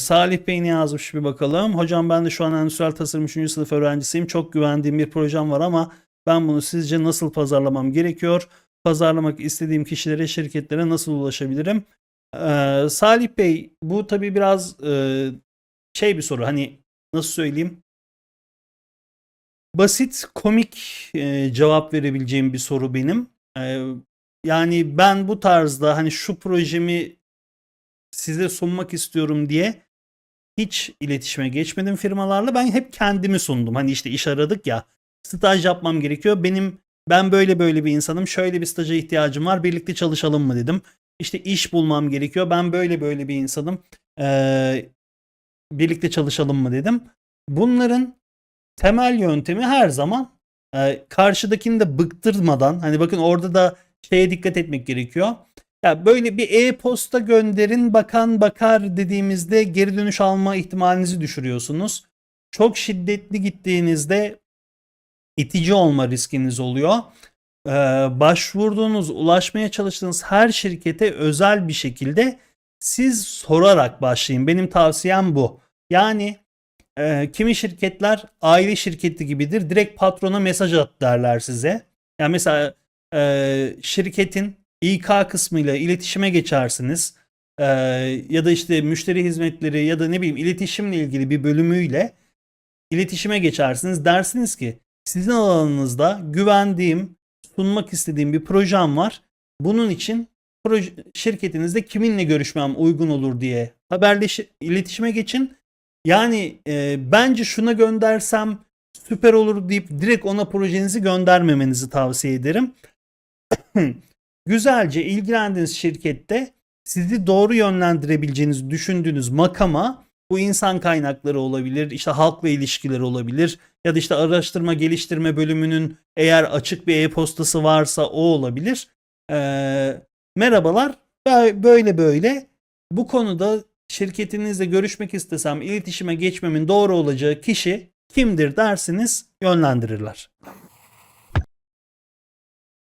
Salih Bey ne yazmış bir bakalım. Hocam ben de şu an endüstriyel tasarım 3. sınıf öğrencisiyim. Çok güvendiğim bir projem var ama ben bunu sizce nasıl pazarlamam gerekiyor? Pazarlamak istediğim kişilere, şirketlere nasıl ulaşabilirim? Ee, Salih Bey bu tabii biraz e, şey bir soru. Hani nasıl söyleyeyim? Basit, komik e, cevap verebileceğim bir soru benim. Ee, yani ben bu tarzda hani şu projemi size sunmak istiyorum diye hiç iletişime geçmedim firmalarla. Ben hep kendimi sundum. Hani işte iş aradık ya. Staj yapmam gerekiyor. Benim ben böyle böyle bir insanım. Şöyle bir staja ihtiyacım var. Birlikte çalışalım mı dedim. İşte iş bulmam gerekiyor. Ben böyle böyle bir insanım. Ee, birlikte çalışalım mı dedim. Bunların temel yöntemi her zaman e, karşıdakini de bıktırmadan hani bakın orada da şeye dikkat etmek gerekiyor. Ya böyle bir e-posta gönderin bakan bakar dediğimizde geri dönüş alma ihtimalinizi düşürüyorsunuz. Çok şiddetli gittiğinizde itici olma riskiniz oluyor. Ee, başvurduğunuz, ulaşmaya çalıştığınız her şirkete özel bir şekilde siz sorarak başlayın. Benim tavsiyem bu. Yani e, kimi şirketler aile şirketi gibidir. Direkt patrona mesaj at derler size. Yani mesela e, şirketin İK kısmıyla iletişime geçersiniz. Ee, ya da işte müşteri hizmetleri ya da ne bileyim iletişimle ilgili bir bölümüyle iletişime geçersiniz. Dersiniz ki sizin alanınızda güvendiğim, sunmak istediğim bir projem var. Bunun için proje, şirketinizde kiminle görüşmem uygun olur diye haberleş iletişime geçin. Yani e, bence şuna göndersem süper olur deyip direkt ona projenizi göndermemenizi tavsiye ederim. güzelce ilgilendiğiniz şirkette sizi doğru yönlendirebileceğinizi düşündüğünüz makama bu insan kaynakları olabilir, işte halkla ilişkiler olabilir ya da işte araştırma geliştirme bölümünün eğer açık bir e-postası varsa o olabilir. Ee, merhabalar, böyle böyle bu konuda şirketinizle görüşmek istesem iletişime geçmemin doğru olacağı kişi kimdir dersiniz yönlendirirler.